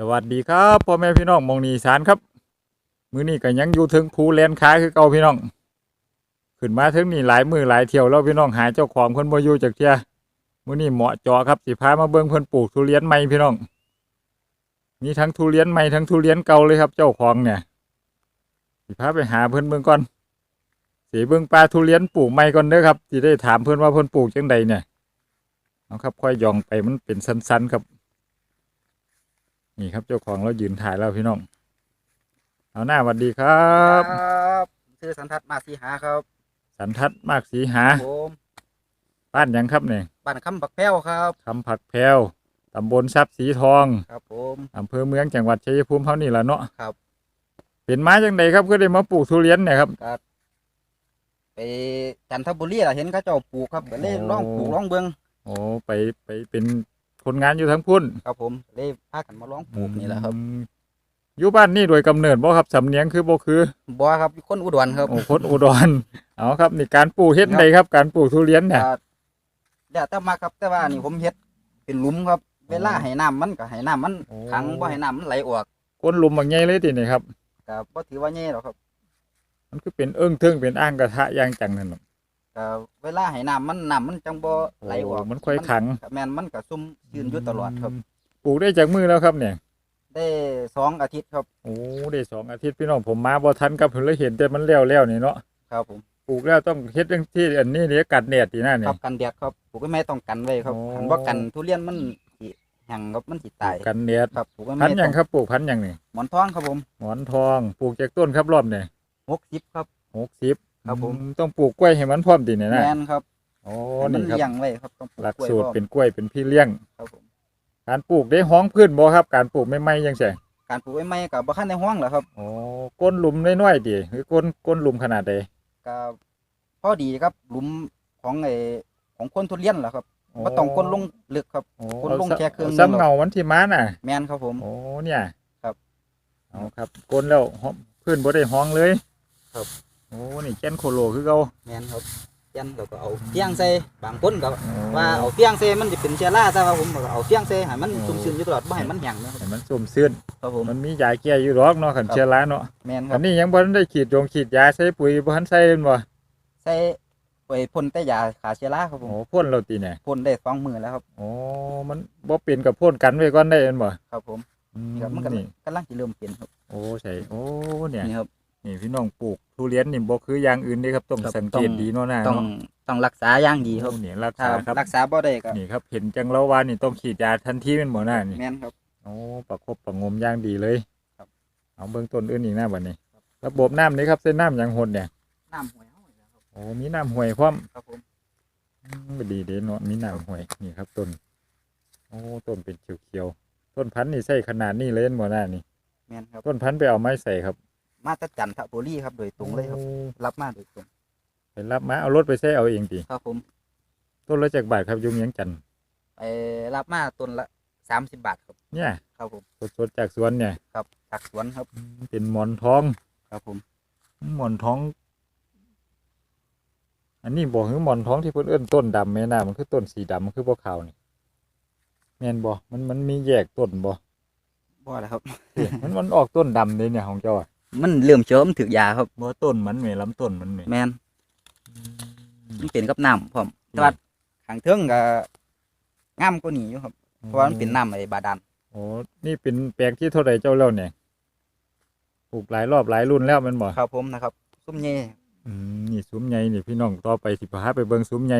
สวัสดีครับพ่อแม่พี่น้องมองนีสานครับ มื้อนี้ก็ยังอยู่ถึงภูแลนค้าคือเก่าพี่น้อง ขึ้นมาถึงนี่หลายมือหลายเที่ยวแล้วพี่น้องหาเจ้าของเพิ่นบ่อยู่จักเที่ยมื้อนี้เหมาะจอครับสิพามาเบิ่งเพิ่นปลูกทุเรียนใหม่พี่น้อง มีทั้งทุเรียนใหม่ทั้งทุเรียนเก่าเลยครับ เจ้าของเนี่ยสิพาไปหาเพิ่นเบิ่งก่อนสิเบิ่งปลาทุเรียนปลูกใหม่ก่อนเด้อครับสิได้ถามเพิ่นว่าเพิ่นปลูกจังใดเนี่ยเอาครับค่อยย่องไปมันเป็นสั้นๆครับ นี่ครับเจ้าของเรายืนถ่ายแล้วพี่น้อง เอาหน้าสวัสดีครับครับชื่อสันทัดมาสีหาครับสันทัดมากสีหาผมบ้านหยังครับเนี่ยบ้านคำบักแพ้วครับ คำผักแพรวตำบลทรัพย์สีทองครับผม อำเภอเมืองจังหวัดชัยภูมิเท่านี้ละเนาะครับเป็นมาจังใดครับก็ได้มาปลูกทุเรียนเนี่ยครับ ไปจันทบุรีล่ะเห็นเขาเจ้าปลูกครับก็เลยโอ้ ลองปลูกลองเบิ่งโอ้ไปไปเป็น คนงานอยู่ทั้งพุ่นครับผมเลยพากันมาลองปลูกนี่แหละครับอืมอยู่บ้านนี่โดยกำเนิดบ่ครับสำเนียงคือบ่คือ บัวครับคนอุดรครับโอ้คนอุดร เอาครับนี่การปลูกเฮ็ดใดครับ การปลูกทุเรียนเนี่ยก็เดี๋ยวแต่มาครับแต่ว่านี่ผมเฮ็ดเป็นหลุมครับ เวลาให้น้ำมันก็ให้น้ำมันโอ้ ขังบ่ให้น้ำมันไหลออกก้นหลุมบางใหญ่เลยตินี่ครับ ก็บ่ถือว่าแย่หรอกครับ มันคือเป็นเอิ้งเทิงเป็นอ่างกระทะอย่างจังนั่นน่ะก็ เวลาให้น้ำมันน้ำมันจังบ่ไหลออกโอ้มันค่อยขังแม่นมันก็ซุ่มยืนอยู่ตลอดครับ ปลูกได้จากมือแล้วครับเนี่ย ได้สองอาทิตย์ครับ โอ้ได้สองอาทิตย์พี่น้องผมมาบ่ทันกับเพิ่นเลยเห็นแต่มันแล้วแล้วนี่เนาะครับผมปลูกแล้วต้องเฮ็ดจังที่อันนี้เนี่ยกัดแดดที่นั่นคนี่รับกันแดดครับปลูกไว้ไม่ต้องกันไว้ครับโอ้ หันว่ากันทุเรียนมันสิแห้งครับมันสิตาย กันแดดครับปลูกไว้พัไม่นธุ์หยังครับปลูกพันธุ์หยังนี่หมอนทองครับผมหมอนทองปลูกจากต้นครับรอบเนี่ยหกสิบครับ60 ครับผมอืต้องปลูกกล้วยให้มันพร้อมติเนี่ยนะแมนครับโอ้ให้มันนี่ครับเลี้ยงไว้ครับต้องปลูกหลักกล้วยสูตรพร้อมเป็นกล้วยเป็นพี่เลี้ยงครับผมการปลูกได้ห้องพื้นบ่ครับ การปลูกไม่ไหม้ยังไงการปลูกไว้ไม่กับบ่คันในห้องเหรอครับโอ้ก้นหลุมน้อยๆดิหรือก้นก้นหลุมขนาดใดก็พอดีครับหลุมของไอ้ของคนทุเรียนเหรอครับบ่ต้องก้นลงลึกครับโอ้ก้นลงแค่ครึ่งซ้ำเงามันที่ม้าน่ะ แมนครับผมโอ้เนี่ย ครับเอาครับก้นแล้วห้องพื้นบ่ได้ห้องเลย ครับ โอ้นี่แก้นโคโลคือเก่าแมนครับยันเราก็เอาเฟียงใส่บางคนก็โอ้ว่าเอาเฟียงใส่มันจะเป็นเชื้อราซะครับผมก็เอาเฟียงใส่ให้มันโอ้ชุ่มชื้นอยู่ตลอดบ่ให้มันแห้งนะครับให้มันส้มซื่นครับผมมันมียาแก้อยู่หรอกเนาะขันครับเชื้อราเนาะแมนคอัรับนนี้ยังบ่ทันได้ฉีดยงฉีดยาใส่ปุ๋ยบ่ทันใส่เห็นบ่ใส่ไปพ่นแต่ยาฆ่าเชื้อราครับผมโอ้พ่นเราตีเนี่ยพ่นได้สองมือแล้วครับโอ้มันบ่เป็นกับพ่นกันไว้ก่อนได้เห็นบ่ครับผมอืมนี่ครับมันกำลันี่งกำลังจะเริ่มเปลี่ยนครับโอ้ใช่โอ้เนี่ย นี่ครับ นี่พี่น้องปลูกทุเรียนนี่บ่คืออย่างอื่นเด้ครับต้องครับสังเกตต้อง ดีเนาะนะต้องเนาะต้องรักษาอย่างดีครับโอ้เนี่ยรักถ้าษาครับรักษาบ่ได้ก็นี่ครับเห็นจังแล้วว่านี่ต้องฉีดยาทันทีเป็นหมอหน้านี่แม่นครับ โอ้ประคบประหงมอย่างดีเลยครับ เอาเบื้องต้นอื่นอีกหน้าบัดนี้ ระบบน้ำนี่ครับเส้นน้ำอย่างหดเนี่ยน้ำหวยเฮานี่แหละครับโอ้มีน้ำห้วยพร้อม ครับผม อืมบ่ดีเด้เนาะมีน้ำห้วยนี่ครับต้น โอ้ต้นเป็นเขียวๆต้นพันธุ์นี่ใส่ขนาดนี้เลยหมอหน้านี่ แม่นครับต้นพันธุ์ไปเอาไม้ใส่ครับ มาจากจันทบุรีครับโดยตรงเลยครับโอ้รับมาโดยตรง Dạ. ไปรับมาเอารถไปใส่เอาเองติครับผมต้นละจากบาทครับอยุ่เมียงจันทน์ไปรับมาต้นละ30บาทครับ เนี่ยครับผมสดๆจากสวนเนี่ยครับ จากสวนครับอืมเป็นหมอนทองครับผม หมอนทอง อันนี้บอกคือหมอนทองที่เพิ่นเอิ้นต้นดำแม่น่ามันคือต้นสีดำมันคือบ่ขาวนี่แม่นบ่มันมันมีแยกต้นบ่บ่แล้วครับเอ้ยมันมันออกต้นดำเลยเนี่ยของเจ้าอะ มันเริ่มเชิมถึกยาครับบ่ต้นมันแม่ลำต้นมันแม่แม่นมันเป็นกับน้ำพร้อมแต่ว่าข้างเทิงก็งามกว่านี้อยู่ครับเพราะว่ามันเป็นน้ำไอ้บาดาลโอ้นี่เป็นแปลงที่เท่าใดเจ้าแล้วเนี่ยปลูกหลายรอบหลายรุ่นแล้วแมันบ่ครับผมนะครับซุ้มเย่อืมนี่ซุ้มใหญ่นี่พี่น้องต่อไปสิพาไปเบิ่งซุ้มใหญ่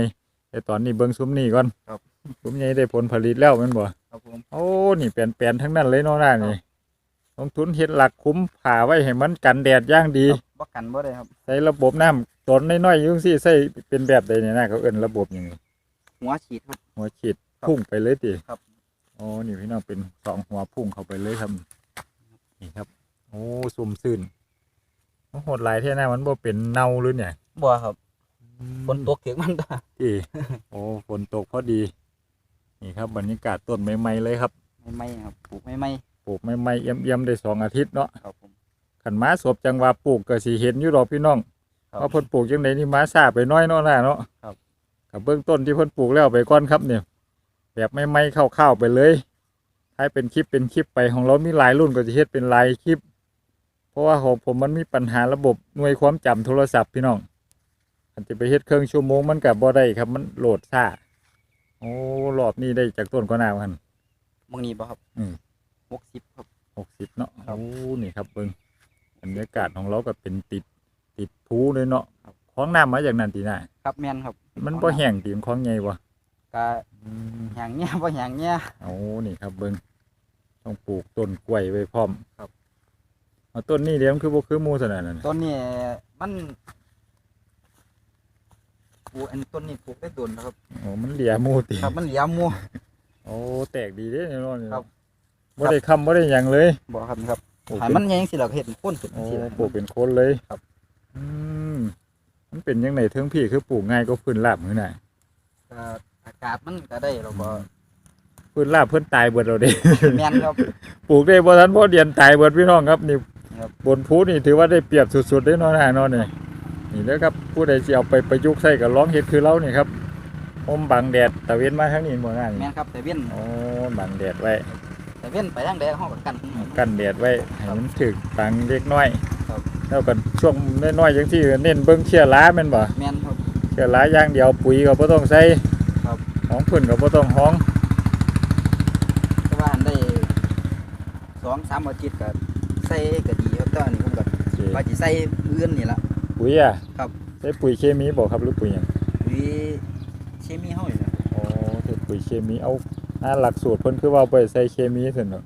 แต่ตอนนี้เบิ่งซุ้มนี่ก่อนครับซุ้มใหญ่ได้ผลผลิตแล้วแมันบ่ครับผม โอ้นี่แปลนๆทั้งนั้นเลยเนาะน่านี่ ลงทุนเฮ็ดหลักคุ้มผ่าไว้ให้มันกันแดดอย่างดีครับบ่กันบ่ได้ครับใส่ระบบน้ำต้นน้อยๆอยุ่จั่งซี่ใส่เป็นแบบใดเนี่ยนะเขาเอิ้นระบบหยังไงหัวฉีดครับ หัวฉีดครับพุ่งไปเลยติครับ โอ้นี่พี่น้องเป็นสองหัวพุ่งเข้าไปเลยครับนี่ครับ โอ้ซุ่มซื่นโอ้โหดหลายแท้นะมันบ่เป็นเน่าหรือเนี่ยบ่ครับฝนตกถึงมันตาที่ โอ้ฝนตกพอดี นี่ครับบรรยากาศต้นใหม่ๆเลยครับ ไม่ไม่ครับปลูกไม่ไม่ ปลูกใหม่ๆเอี่ยมๆได้สองอาทิตย์เนาะครับผมขันม้าศพจังว่าปลูกก็สิเห็นอยู่ดอกพี่น้องครับ ว่าเพิ่นปลูกจังไดนี่ม้าซาไปน้อยเนาะน่ะเนาะครับ กับเบื้องต้นที่เพิ่นปลูกแล้วไปก่อนครับเนี่ยแบบไม่ไม่ๆเข้าวๆไปเลยให้เป็นคลิปเป็นคลิปไปของเรามีหลายรุ่นก็จะเฮ็ดเป็นหลายคลิป เพราะว่าของผมมันมีปัญหาระบบหน่วยความจำโทรศัพท์พี่น้องอันจะไปเฮ็ดเครื่องชั่วโมงมันกับบ่ได้ครับมันโหลดช้าโอ้รอบนี้ได้จากต้นก็น่าพันมองนี้บ่ครับอืม หกสิบครับ หกสิบเนาะครับโอ้นี่ครับเบิ่งบรรยากาศของเราก็เป็นติดติดภูเลยเนาะของน้ำมาจากนั่นตีน่าครับแม่นครับมันบ่แห้งตีมนของใหญ่บ่ก็แหงเนี้ยบ่แหงเนี้ยเอานี่ครับเบิ่งต้องปลูกต้นกล้วยไว้พร้อมครับ เอาต้นนี้เดี๋ยวมันคือบ่คือหมู่ซะนั่นน่ะต้นนี้มันปลูกอันต้นนี้ปลูกได้ต้นนะครับ โอ้มันเหลียหมู่ติครับมันเหลียมหมู โอ้แตกดีเด้เนี่ยเนาะนี่ครัเนาะบ บ่ได้ค้ำบ่ได้หยังเลยบ่ครับครับปลูกให้เป็มันนใหญ่จังซี่แล้วก็เฮ็ดเป็นโคนขึ้นโอ้จังซี่ล่ะ ปลูกเป็นโคนเลยครับ อืมมันเป็นยังไงเทิงพี่คือปลูกง่ายก็พื้นราบมื้อน่ะก็อากาศมันก็ได้แล้วก็พื้นราบเพิ่นตายเบิดแล้วเด้แม่นครับ ปลูกได้บ่ทันบ่เดือนตายเบิดพี่น้องครับนี่ครับ บนภูนี่ถือว่าได้เปรียบสุดๆเด้เนาะนะเนาะนี่นี่เด้อครับผู้ใดสิเอาไปประยุกต์ใช้ก็ลองเฮ็ดคือเรานี่ครับอมบังแดดตะเวนมาทางนี้บ่น่านี่แม่นครับแต่เว้นโอ้บังแดดไว้ แต่เว้นไปทางใดเฮาก็กัน กันแดดไว้ให้มันถึกบังเล็กน้อยครับ แล้วก็ช่วงน้อยๆจังซี่ก็เน้นเบิ่งเชื้อราแม่นบ่แม่นครับ เชื้อราอย่างเดียวปุ๋ยก็บ่ต้องใส่ครับ ของเพิ่นก็บ่ต้องห้องแต่ว่าอันได้สองสามอาทิตย์ก็ใส่ก็ดีครับแต่อันนี้ผมก็ว่าสิใส่มื้ออื่นนี่ล่ะ ปุ๋ยอะครับ ใช้ปุ๋ยเคมีบ่ครับหรือปุ๋ยหยังปุ๋ยเคมีเฮานี่ล่ะ อ๋อใช้ปุ๋ยเคมีเอา อ่าหลักสูตรเพิ่นคือว่าบ่ได้ใส่เคมีซั่นเนาะ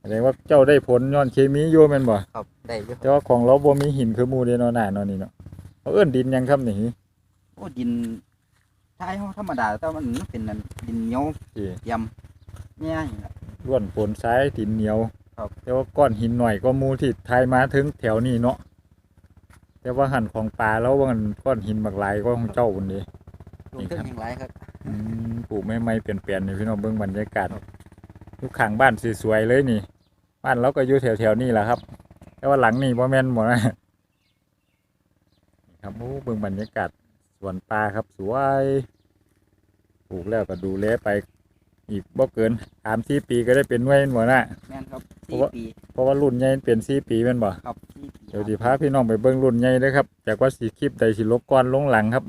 แสดงว่าเจ้าได้ผลย้อนเคมีอยู่แม่นบ่ครับได้อยู่คแต่รับว่าของเราบ่มีหินคือหมู่เด้เนาะหน้าเนาะนี่เนาะเขาเอิ้นดินหยังครับนี่โอ้ดินทายเฮาธรรมดาแต่ว่ามันเป็นนั่นดินเหนียวที่ยำเนี่ยนี่ล่ะล้วนปนทรายดินเหนียวครับ แต่ว่าก้อนหินหน่อยก็หมู่ที่ทายมาถึงแถวนี้เนาะแต่ว่าหันของปลาแล้วว่ามันก้อนหินบักหลายก็ของเจ้าพุ่นเด้รวมถึงอย่างไรครับ อืมปลูกใหม่ๆเปลี่ยนๆนี่พี่น้องเบิ่งบรรยากาศอยู่ข้างบ้านสวยๆเลยนี่ บ้านเราก็อยู่แถวๆนี่แหละครับ แต่ว่าหลังนี่บ่แม่นบ่นะนี่ครับโอ้เบิ่งบรรยากาศสวนปลาครับสวยปลูกแล้วก็ดูแลไปอีกบ่เกินสามสี่ปีก็ได้เป็นหน่วยหมดนะแม่นครับเพราะสี่ว่าปีเพราะว่ารุ่นใหญ่เป็นสี่ปีแม่นบ่ครับสี่ปีเดี๋ยวสิพาพี่น้องไปเบิ่งรุ่นใหญ่เด้อครับจากว่าสีคลิปใดสิลบก่อนลงหลังครับ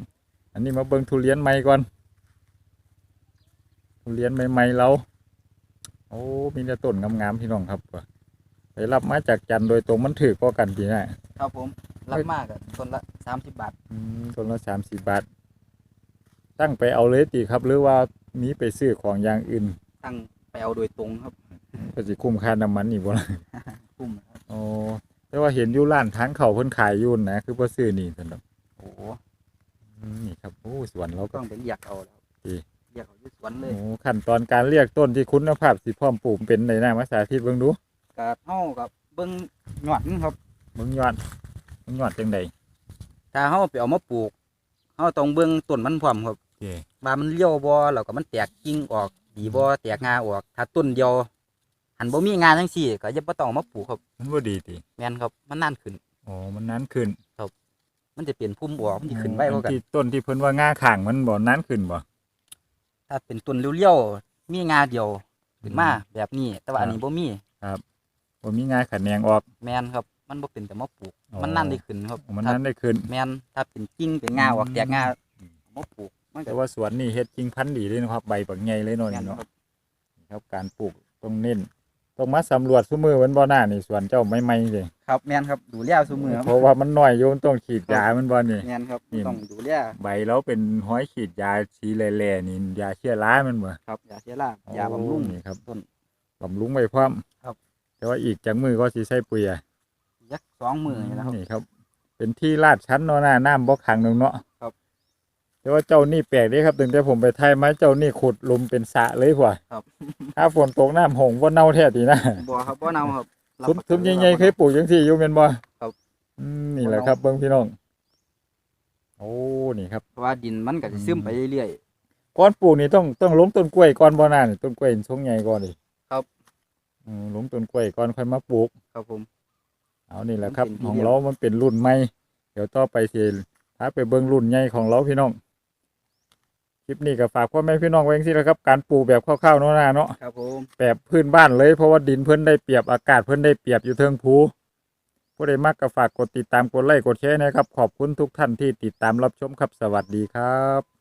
อันนี้มาเบิ่งทุเรียนใหม่ก่อนทุ เรียนใหม่ๆเราโอ้มีแต่ต้นงามๆพี่น้องครับไปรับมาจากจันทร์โดยตรงมันถือก็กันปีหน้าครับผมรับมากอะต้นละสามสิบบาทอืมต้นละสามสิบบาทตั้งไปเอาเลยตีครับ หรือว่ามีไปซื้อของอย่างอื่น ตั้งไปเอาโดยตรงครับก็สิคุ้มค่าน้ำมันอีกบ่ล่ะคุ้มครับอ๋อแต่ว่าเห็นอยู่ร้านทางเขาเพิ่นขายอยุ่นนะคือบ่ซื้อนี่สำหรับโอ้โหอืมนี่ครับโอ้สวนเราก็ต้องไปเรียกเอาแล้วดี เรียกเอาอยู่สวนเลยโอ้ขั้นตอนการเรียกต้นที่คุณภาพสิพร้อมปลูกเป็นในหน้ามาสาธิตเบิ่งดูกะเฮากับเบิ่งหยอดมันครับ เบิ่งยอดเบิ่งยอดจังไดถ้าเฮาไปเอามาปลูกเฮาต้องเบิ่งต้นมันพร้อมครับโอเคว่ามันเลี้ยวบ่แล้วก็มันแตกกิ่งออกดีบ่แตกงาออก ถ้าต้นเดียวหันบ่มีงาจังซี่ก็อย่าบ่ต้องเอามาปลูกครับมันบ่ดีติแม่นครับมันนานขึ้น อ๋อมันนานขึ้นมันจะเปลี่ยนพุ่มออกมันสิขึ้นไวกว่ากัน ที่ต้นที่เพิ่นว่าง่าข้างมันบ่นานขึ้นบ่ ถ้าเป็นต้นเลี้ยวๆมีงาเดียวขึ้นมาแบบนี้ แต่ว่าอันนี้บ่มีบ่มีง่าขันแนงออกแม่นครับ มันบ่เป็นแต่มาปลูกอ๋อมันนั่นได้ขึ้นครับมันถ้านั้นได้ขึ้นแม่นถ้าเป็นกิ่งเป็นงาออกอืมแตกงามาปลูกมันก็แต่ว่าสวนนี่เฮ็ดจริงพันธุ์ดีเลยนะครับ ใบปักใหญ่เลยเนาะแม่นี่นเนาะครับครับการปลูกต้องเน้น ต้องมาสำรวจซุมือมันบ่หน้านี่สวนเจ้าไม่ไม่เลยครับแม่นครับดูแลซุมือครับเพราะว่ามันน้อยอยู่มันต้องฉีดยามันบ่นี่แม่นครับนี่ต้องดูแลใบแล้วเป็นห้อยฉีดยาสีแหล่ๆนี่ยาเชื้อรามันบ่ครับยาเชื้อรายาบำรุงนี่ครับต้นบำรุงไว้พร้อมครับ แต่ว่าอีกจากมือก็สิใส่ปุ๋ยอะยักสองมือนี่นะครับนี่ครับ เป็นที่ลาดชั้นเนาะหน้าน้ำบ่ขังหนึงเนาะครับ แต่ว่าเจ้านี่แปลกเด้ครับตั้งแต่ผมไปไทยมาเจ้านี่ขุดหลุมเป็นสระเลยพ่ะครับ ถ้าฝนตกน้ำหงบ่เน่าแท้ตีนะบ่ครับบ่เนาครับรับทุมประกัทุนมใหญ่ๆเคยปลูกจังซี่อยู่แม่นบ่ครับอืมนี่แหละครับเบิ่งพี่น้อง โอ้นี่ครับเพราะว่าดินมันก็จะซึมไปเรื่อยก่อนปลูกนี่ต้องต้องล้มต้นกล้วยก่อนบ่น่านี่ต้นกล้วยทรงใหญ่ก่อนดิครับอืมล้มต้นกล้วยก่อนค่อยมาปลูกๆครับผม เอานี่แหละครับมันเป็นของที่เดียวเรามันเป็นรุ่นใหม่เดี๋ยวต่อไปสิพาไปเบิ่งรุ่นใหญ่ของเราพี่น้อง คลิปนี้ก็ฝากพ่อแม่พี่น้องไว้ที่แล้วครับ การปลูกแบบคร่าวๆเนาะนาเนาะครับผมแบบพื้นบ้านเลยเพราะว่าดินเพิ่นได้เปรียบอากาศเพิ่นได้เปรียบอยู่เทิงภูผู้ใดมักก็ฝากกดติดตามกดไลค์กดแชร์นะครับ ขอบคุณทุกท่านที่ติดตามรับชมครับสวัสดีครับ